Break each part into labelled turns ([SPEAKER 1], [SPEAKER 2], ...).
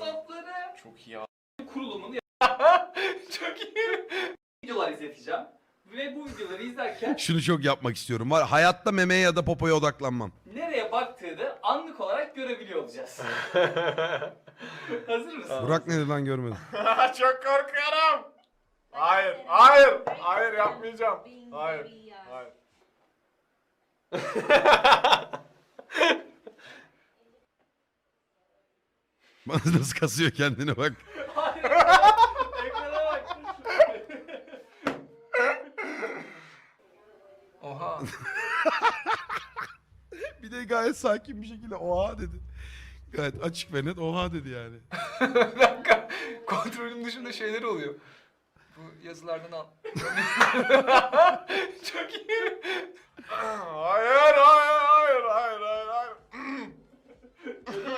[SPEAKER 1] topları
[SPEAKER 2] Çok iyi
[SPEAKER 1] kurulumunu
[SPEAKER 2] Çok iyi.
[SPEAKER 1] videolar izleteceğim. Ve bu videoları izlerken
[SPEAKER 3] Şunu çok yapmak istiyorum. Var hayatta memeye ya da popoya odaklanmam.
[SPEAKER 1] nereye baktığını anlık olarak görebiliyor olacağız. Hazır mısın?
[SPEAKER 3] Burak ne dedi lan görmedim.
[SPEAKER 2] Çok korkuyorum. Hayır, hayır, hayır yapmayacağım. Hayır, hayır.
[SPEAKER 3] Bana nasıl kasıyor kendine bak.
[SPEAKER 1] Hayır. Ekrana bak.
[SPEAKER 2] Oha.
[SPEAKER 3] Bir de gayet sakin bir şekilde oha dedi. Gayet açık ve net oha dedi yani.
[SPEAKER 4] Bir dakika. Kontrolüm dışında şeyler oluyor. Bu yazılardan al.
[SPEAKER 2] Çok iyi. Hayır, hayır, hayır, hayır, hayır.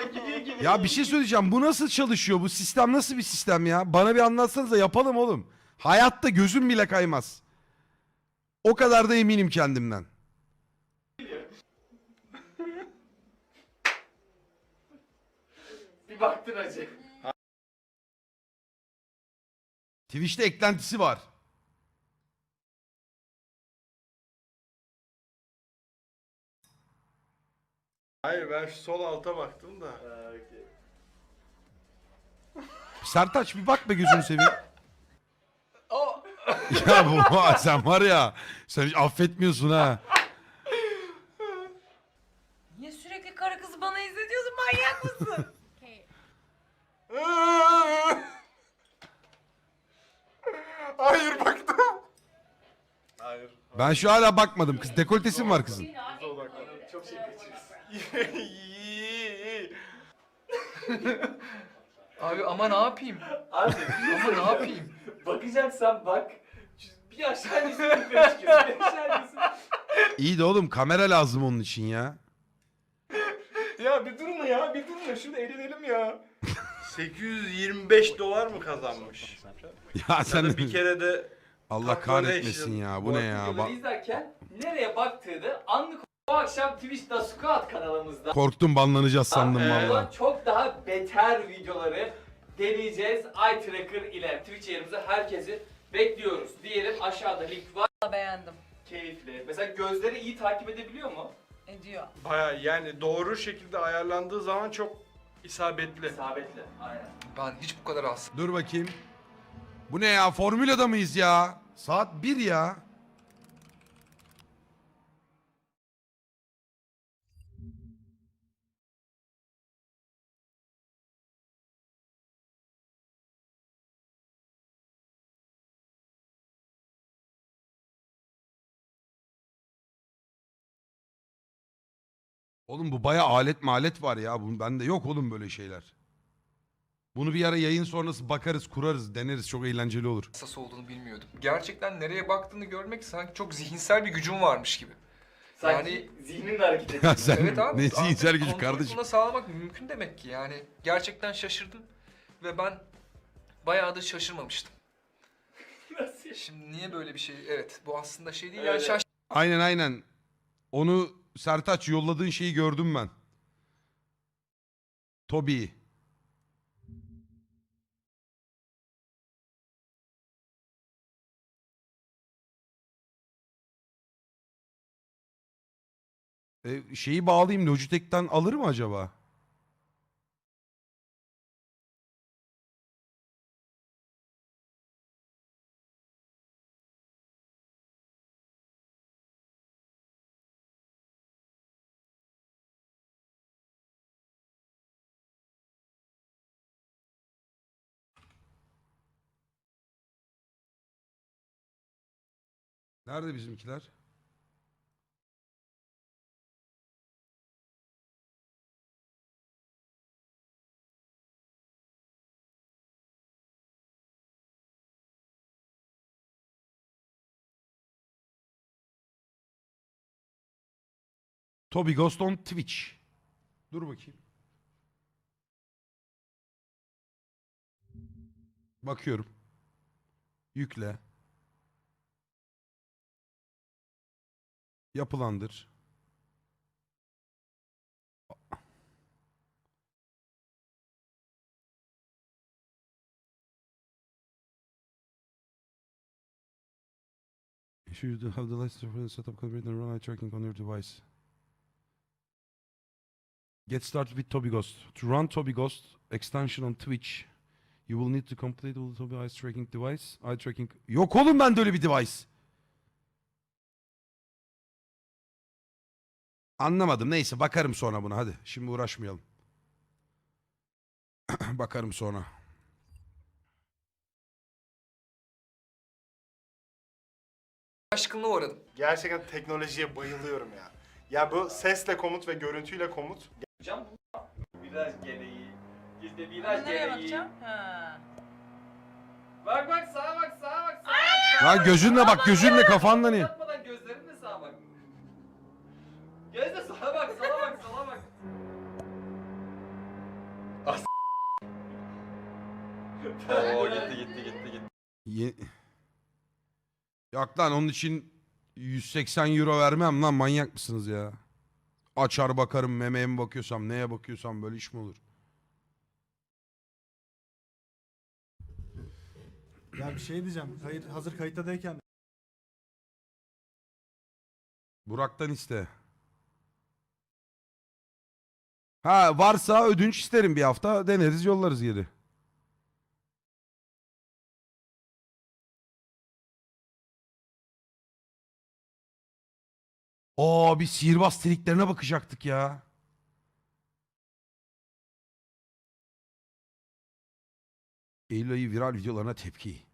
[SPEAKER 1] Gidiyor gidiyor.
[SPEAKER 3] Ya bir şey söyleyeceğim. Bu nasıl çalışıyor? Bu sistem nasıl bir sistem ya? Bana bir anlatsanıza yapalım oğlum. Hayatta gözüm bile kaymaz. O kadar da eminim kendimden.
[SPEAKER 1] Bir baktın acı.
[SPEAKER 3] Twitch'te eklentisi var.
[SPEAKER 2] Hayır, ben şu sol alta baktım da.
[SPEAKER 1] Ha, okey.
[SPEAKER 3] Sertaç bir bak be gözünü seveyim. ya bu sen var ya sen hiç affetmiyorsun ha.
[SPEAKER 5] Niye sürekli karı kızı bana izletiyorsun manyak mısın?
[SPEAKER 2] Hayır baktım. Hayır.
[SPEAKER 3] Ben şu hala bakmadım. Kız dekoltesi mi var kızın?
[SPEAKER 2] Bize odaklan.
[SPEAKER 1] Çok şey kaçırırsın.
[SPEAKER 2] İyi.
[SPEAKER 4] Abi ama ne yapayım?
[SPEAKER 1] Abi
[SPEAKER 4] Ama ne yapayım?
[SPEAKER 1] bakacaksan bak. Bir aşağı insin bir aşağı insin.
[SPEAKER 3] İyi de oğlum kamera lazım onun için ya.
[SPEAKER 2] Ya bir durma ya, bir durma. Şunu eğlenelim ya. 825 dolar mı kazanmış?
[SPEAKER 3] Ya sen
[SPEAKER 2] bir kere de
[SPEAKER 3] Allah kahretmesin ya. Bu ne ya?
[SPEAKER 1] Videoları
[SPEAKER 3] Ba-
[SPEAKER 1] izlerken nereye baktığını anlık bu akşam Twitch'te Squad kanalımızda
[SPEAKER 3] Korktum banlanacağız sandım
[SPEAKER 2] Ee,
[SPEAKER 3] valla.
[SPEAKER 1] çok daha beter videoları deneyeceğiz. Eye Tracker ile Twitch yerimize herkesi bekliyoruz. Diyelim aşağıda link var.
[SPEAKER 5] Beğendim.
[SPEAKER 1] Keyifli. Mesela gözleri iyi takip edebiliyor mu?
[SPEAKER 5] Ediyor.
[SPEAKER 2] baya yani doğru şekilde ayarlandığı zaman çok isabetli.
[SPEAKER 1] İsabetli. Aynen.
[SPEAKER 4] Ben hiç bu kadar az.
[SPEAKER 3] Dur bakayım. Bu ne ya? Formülada mıyız ya? Saat 1 ya. Oğlum bu baya alet malet var ya. Bu, bende yok oğlum böyle şeyler. Bunu bir ara yayın sonrası bakarız, kurarız, deneriz. Çok eğlenceli olur.
[SPEAKER 4] Hassas olduğunu bilmiyordum. Gerçekten nereye baktığını görmek sanki çok zihinsel bir gücüm varmış gibi.
[SPEAKER 1] Sanki
[SPEAKER 4] Yani-
[SPEAKER 1] zihnin de hareket ediyor.
[SPEAKER 3] sen
[SPEAKER 4] evet abi.
[SPEAKER 3] ne zihinsel gücü
[SPEAKER 4] kontrolü
[SPEAKER 3] kardeşim.
[SPEAKER 4] buna sağlamak mümkün demek ki yani. Gerçekten şaşırdım. Ve ben bayağıdır şaşırmamıştım.
[SPEAKER 1] Nasıl ya?
[SPEAKER 4] Şimdi niye böyle bir şey? Evet bu aslında şey değil
[SPEAKER 1] Öyle.
[SPEAKER 4] yani şaş
[SPEAKER 3] Aynen aynen. Onu Sertaç yolladığın şeyi gördüm ben. Toby. E, şeyi bağlayayım Logitech'ten alır mı acaba? Nerede bizimkiler? Toby Ghost on Twitch. Dur bakayım. Bakıyorum. Yükle. yapılandır. If you have the license for the setup calibrate and run eye tracking on your device. Get started with Toby Ghost. To run Toby Ghost extension on Twitch, you will need to complete all Toby eye tracking device. Eye tracking. Yok oğlum ben de öyle bir device. Anlamadım. Neyse bakarım sonra buna hadi. Şimdi uğraşmayalım. bakarım sonra.
[SPEAKER 4] Aşkınlığa uğradım.
[SPEAKER 6] Gerçekten teknolojiye bayılıyorum ya. Ya bu sesle komut ve görüntüyle komut.
[SPEAKER 1] Hocam viraj gereği.
[SPEAKER 5] Ama
[SPEAKER 1] viraj
[SPEAKER 5] nereye
[SPEAKER 1] gereği.
[SPEAKER 5] bakacağım? Ha.
[SPEAKER 1] Bak bak sağa bak sağa bak sağa bak.
[SPEAKER 3] Lan gözünle bak gözünle kafanla niye?
[SPEAKER 1] Yapmadan gözlerinle sağa bak. Gözle sağa bak sağa bak sağa bak.
[SPEAKER 2] Oo gitti gitti gitti gitti.
[SPEAKER 3] Ye- Yok lan onun için 180 euro vermem lan manyak mısınız ya? Açar bakarım memeye mi bakıyorsam neye bakıyorsam böyle iş mi olur?
[SPEAKER 7] Ya bir şey diyeceğim. Hayır, hazır kayıttayken
[SPEAKER 3] Burak'tan iste. Ha varsa ödünç isterim bir hafta deneriz yollarız geri. Aa bir sihirbaz triklerine bakacaktık ya. Eylül viral videolarına tepki.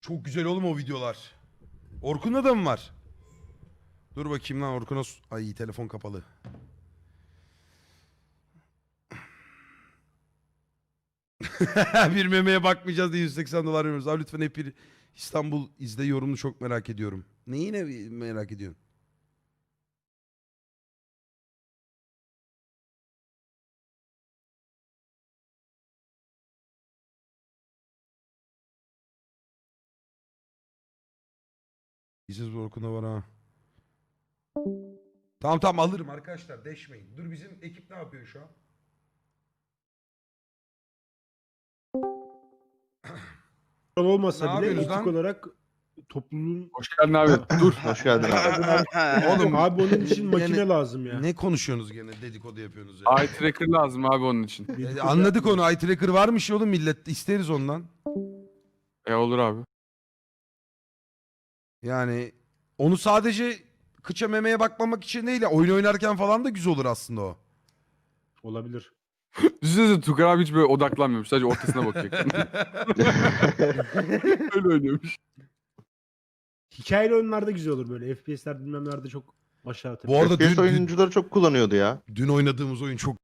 [SPEAKER 3] Çok güzel oğlum o videolar. Orkun'da da mı var? Dur bakayım lan Orkun'a... Ay telefon kapalı. bir memeye bakmayacağız diye 180 dolar veriyoruz. Abi lütfen hep bir İstanbul izle yorumunu çok merak ediyorum. Neyi ne merak ediyorsun? İzsiz Orkun'da var ha. Tamam tamam alırım arkadaşlar deşmeyin. Dur bizim ekip ne yapıyor şu an?
[SPEAKER 8] Olmasa
[SPEAKER 3] Ne
[SPEAKER 8] bile
[SPEAKER 3] yapıyorsunuz
[SPEAKER 8] etik
[SPEAKER 3] lan?
[SPEAKER 8] olarak topluluğun
[SPEAKER 9] Hoş geldin abi. Dur.
[SPEAKER 10] Hoş geldin abi.
[SPEAKER 3] Oğlum
[SPEAKER 8] abi onun için makine
[SPEAKER 3] Yani-
[SPEAKER 8] lazım ya.
[SPEAKER 3] ne konuşuyorsunuz gene dedikodu yapıyorsunuz ya.
[SPEAKER 9] Eye tracker lazım abi onun için.
[SPEAKER 3] E, anladık onu. Eye tracker varmış ya oğlum millet. isteriz ondan.
[SPEAKER 9] E olur abi.
[SPEAKER 3] Yani onu sadece kıça memeye bakmamak için değil ya. Oyun oynarken falan da güzel olur aslında o.
[SPEAKER 8] Olabilir.
[SPEAKER 9] Düşünsene Tukar abi hiç böyle odaklanmıyormuş. Sadece ortasına bakıyor. Öyle oynuyormuş.
[SPEAKER 8] Hikayeli oyunlarda güzel olur böyle. FPS'ler bilmem nelerde çok aşağı
[SPEAKER 3] Bu arada
[SPEAKER 10] FPS
[SPEAKER 3] dün, dün,
[SPEAKER 10] oyuncuları çok kullanıyordu ya.
[SPEAKER 3] dün oynadığımız oyun çok